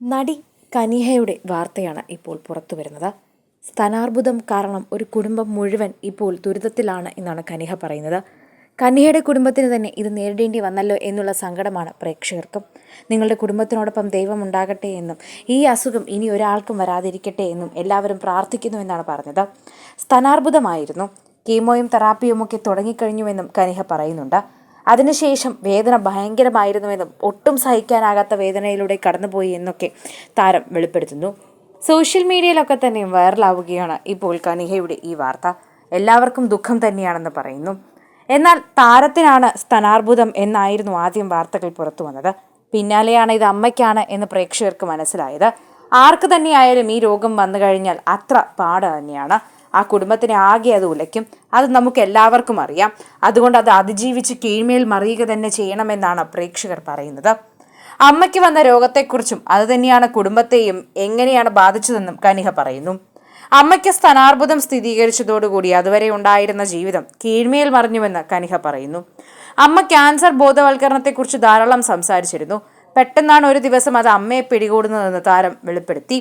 നടി കനിഹയുടെ വാർത്തയാണ് ഇപ്പോൾ പുറത്തു വരുന്നത്. സ്ഥാനാർബുദം കാരണം ഒരു കുടുംബം മുഴുവൻ ഇപ്പോൾ ദുരിതത്തിലാണ് എന്നാണ് കനിഹ പറയുന്നത്. കനിഹയുടെ കുടുംബത്തിന് തന്നെ ഇത് നേരിടേണ്ടി വന്നല്ലോ എന്നുള്ള സങ്കടമാണ് പ്രേക്ഷകർക്കും. നിങ്ങളുടെ കുടുംബത്തിനോടൊപ്പം ദൈവം ഉണ്ടാകട്ടെ എന്നും ഈ അസുഖം ഇനി ഒരാൾക്കും വരാതിരിക്കട്ടെ എന്നും എല്ലാവരും പ്രാർത്ഥിക്കുന്നു എന്നാണ് പറഞ്ഞത്. സ്ഥാനാർബുദമായിരുന്നു. കീമോയും തെറാപ്പിയും ഒക്കെ തുടങ്ങിക്കഴിഞ്ഞുവെന്നും കനിഹ പറയുന്നുണ്ട്. അതിനുശേഷം വേദന ഭയങ്കരമായിരുന്നുവെന്നും ഒട്ടും സഹിക്കാനാകാത്ത വേദനയിലൂടെ കടന്നുപോയി എന്നൊക്കെ താരം വെളിപ്പെടുത്തുന്നു. സോഷ്യൽ മീഡിയയിലൊക്കെ തന്നെയും വൈറലാവുകയാണ് ഇപ്പോൾ കനിഹയുടെ ഈ വാർത്ത. എല്ലാവർക്കും ദുഃഖം തന്നെയാണെന്ന് പറയുന്നു. എന്നാൽ താരത്തിനാണ് സ്ഥാനാർബുദം എന്നായിരുന്നു ആദ്യം വാർത്തകൾ പുറത്തു വന്നത്. പിന്നാലെയാണ് ഇത് അമ്മയ്ക്കാണ് എന്ന് പ്രേക്ഷകർക്ക് മനസ്സിലായത്. ആർക്ക് തന്നെയായാലും ഈ രോഗം വന്നു കഴിഞ്ഞാൽ അത്ര പാട് തന്നെയാണ്. ആ കുടുംബത്തിനെ ആകെ അത് ഉലയ്ക്കും. അത് നമുക്ക് എല്ലാവർക്കും അറിയാം. അതുകൊണ്ട് അത് അതിജീവിച്ച് കീഴ്മേൽ മറിയുക തന്നെ ചെയ്യണമെന്നാണ് പ്രേക്ഷകർ പറയുന്നത്. അമ്മയ്ക്ക് വന്ന രോഗത്തെക്കുറിച്ചും അത് തന്നെയാണ് കുടുംബത്തെയും എങ്ങനെയാണ് ബാധിച്ചതെന്നും കനിഹ പറയുന്നു. അമ്മയ്ക്ക് സ്ഥാനാർബുദം സ്ഥിരീകരിച്ചതോടുകൂടി അതുവരെ ഉണ്ടായിരുന്ന ജീവിതം കീഴ്മേൽ മറിഞ്ഞുവെന്ന് കനിഹ പറയുന്നു. അമ്മ ക്യാൻസർ ബോധവൽക്കരണത്തെക്കുറിച്ച് ധാരാളം സംസാരിച്ചിരുന്നു. പെട്ടെന്നാണ് ഒരു ദിവസം അത് അമ്മയെ പിടികൂടുന്നതെന്ന് താരം വെളിപ്പെടുത്തി.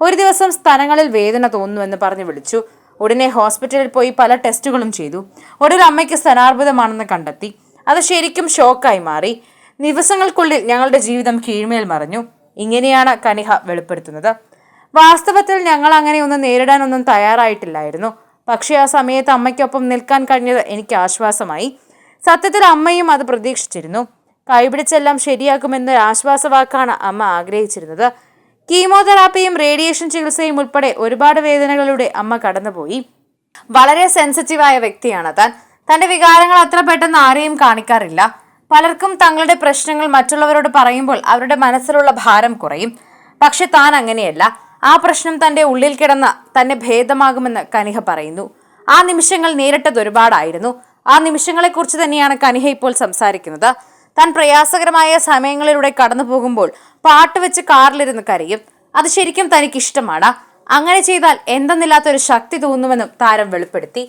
ഒരു ദിവസം സ്ഥലങ്ങളിൽ വേദന തോന്നുന്നുവെന്ന് പറഞ്ഞു വിളിച്ചു. ഉടനെ ഹോസ്പിറ്റലിൽ പോയി പല ടെസ്റ്റുകളും ചെയ്തു. ഒടുവിൽ അമ്മയ്ക്ക് സ്തനാർബുദമാണെന്ന് കണ്ടെത്തി. അത് ശരിക്കും ഷോക്കായി മാറി. ദിവസങ്ങൾക്കുള്ളിൽ ഞങ്ങളുടെ ജീവിതം കീഴ്മേൽ മറിഞ്ഞു. ഇങ്ങനെയാണ് കനിഹ വെളിപ്പെടുത്തുന്നത്. വാസ്തവത്തിൽ ഞങ്ങൾ അങ്ങനെ ഒന്നും നേരിടാനൊന്നും തയ്യാറായിട്ടില്ലായിരുന്നു. പക്ഷേ ആ സമയത്ത് അമ്മയ്ക്കൊപ്പം നിൽക്കാൻ കഴിഞ്ഞത് എനിക്ക് ആശ്വാസമായി. സത്യത്തിൽ അമ്മയും അത് പ്രതീക്ഷിച്ചിരുന്നു. കൈപിടിച്ചെല്ലാം ശരിയാക്കുമെന്നൊരു ആശ്വാസവാക്കാണ് അമ്മ ആഗ്രഹിച്ചിരുന്നത്. കീമോതെറാപ്പിയും റേഡിയേഷൻ ചികിത്സയും ഉൾപ്പെടെ ഒരുപാട് വേദനകളിലൂടെ അമ്മ കടന്നുപോയി. വളരെ സെൻസിറ്റീവായ വ്യക്തിയാണ് താൻ. തന്റെ വികാരങ്ങൾ അത്ര പെട്ടെന്ന് ആരെയും കാണിക്കാറില്ല. പലർക്കും തങ്ങളുടെ പ്രശ്നങ്ങൾ മറ്റുള്ളവരോട് പറയുമ്പോൾ അവരുടെ മനസ്സിലുള്ള ഭാരം കുറയും. പക്ഷെ താൻ അങ്ങനെയല്ല. ആ പ്രശ്നം തന്റെ ഉള്ളിൽ കിടന്ന തന്നെ ഭേദമാകുമെന്ന് കനിഹ പറയുന്നു. ആ നിമിഷങ്ങൾ നേരിട്ടത് ഒരുപാടായിരുന്നു. ആ നിമിഷങ്ങളെക്കുറിച്ച് തന്നെയാണ് കനിഹ ഇപ്പോൾ സംസാരിക്കുന്നത്. താൻ പ്രയാസകരമായ സമയങ്ങളിലൂടെ കടന്നു പോകുമ്പോൾ പാട്ട് വെച്ച് കാറിലിരുന്ന് കരയും. അത് ശരിക്കും തനിക്കിഷ്ടമാണ്. അങ്ങനെ ചെയ്താൽ എന്തെന്നില്ലാത്തൊരു ശക്തി തോന്നുമെന്നും താരം വെളിപ്പെടുത്തി.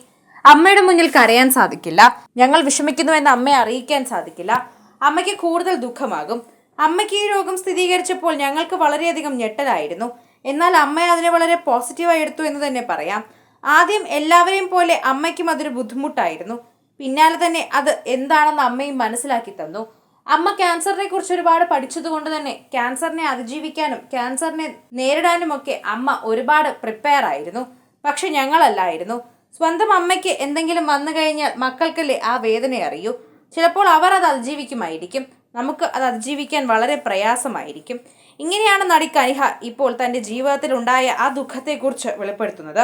അമ്മയുടെ മുന്നിൽ കരയാൻ സാധിക്കില്ല. ഞങ്ങൾ വിഷമിക്കുന്നുവെന്ന് അമ്മയെ അറിയിക്കാൻ സാധിക്കില്ല. അമ്മയ്ക്ക് കൂടുതൽ ദുഃഖമാകും. അമ്മയ്ക്ക് ഈ രോഗം സ്ഥിരീകരിച്ചപ്പോൾ ഞങ്ങൾക്ക് വളരെയധികം ഞെട്ടലായിരുന്നു. എന്നാൽ അമ്മ അതിനെ വളരെ പോസിറ്റീവായി എടുത്തു എന്ന് തന്നെ പറയാം. ആദ്യം എല്ലാവരെയും പോലെ അമ്മയ്ക്കും അതൊരു ബുദ്ധിമുട്ടായിരുന്നു. പിന്നാലെ തന്നെ അത് എന്താണെന്ന് അമ്മയും മനസ്സിലാക്കി തന്നു. അമ്മ ക്യാൻസറിനെ കുറിച്ച് ഒരുപാട് പഠിച്ചതുകൊണ്ട് തന്നെ ക്യാൻസറിനെ അതിജീവിക്കാനും ക്യാൻസറിനെ നേരിടാനുമൊക്കെ അമ്മ ഒരുപാട് പ്രിപ്പയർ ആയിരുന്നു. പക്ഷെ ഞങ്ങളല്ലായിരുന്നു. സ്വന്തം അമ്മയ്ക്ക് എന്തെങ്കിലും വന്നു കഴിഞ്ഞാൽ മക്കൾക്കല്ലേ ആ വേദന അറിയൂ. ചിലപ്പോൾ അവർ അത് അതിജീവിക്കുമായിരിക്കും. നമുക്ക് അത് അതിജീവിക്കാൻ വളരെ പ്രയാസമായിരിക്കും. ഇങ്ങനെയാണ് നടി കനിഹ ഇപ്പോൾ തന്റെ ജീവിതത്തിലുണ്ടായ ആ ദുഃഖത്തെക്കുറിച്ച് വെളിപ്പെടുത്തുന്നത്.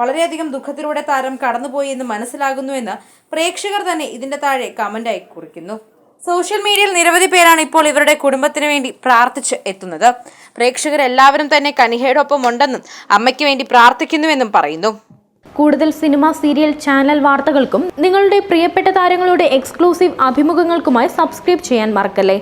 വളരെയധികം ദുഃഖത്തിലൂടെ താരം കടന്നുപോയി എന്ന് മനസ്സിലാകുന്നുവെന്ന് പ്രേക്ഷകർ തന്നെ ഇതിന്റെ താഴെ കമന്റായി കുറിക്കുന്നു. സോഷ്യൽ മീഡിയയിൽ നിരവധി പേരാണ് ഇപ്പോൾ ഇവരുടെ കുടുംബത്തിന് വേണ്ടി പ്രാർത്ഥിച്ച് എത്തുന്നത്. പ്രേക്ഷകർ എല്ലാവരും തന്നെ കനിഹയോടൊപ്പം ഉണ്ടെന്നും അമ്മയ്ക്ക് വേണ്ടി പ്രാർത്ഥിക്കുന്നുവെന്നും പറയുന്നു. കൂടുതൽ സിനിമ സീരിയൽ ചാനൽ വാർത്തകൾക്കും നിങ്ങളുടെ പ്രിയപ്പെട്ട താരങ്ങളുടെ എക്സ്ക്ലൂസീവ് അഭിമുഖങ്ങൾക്കുമായി സബ്സ്ക്രൈബ് ചെയ്യാൻ മറക്കല്ലേ?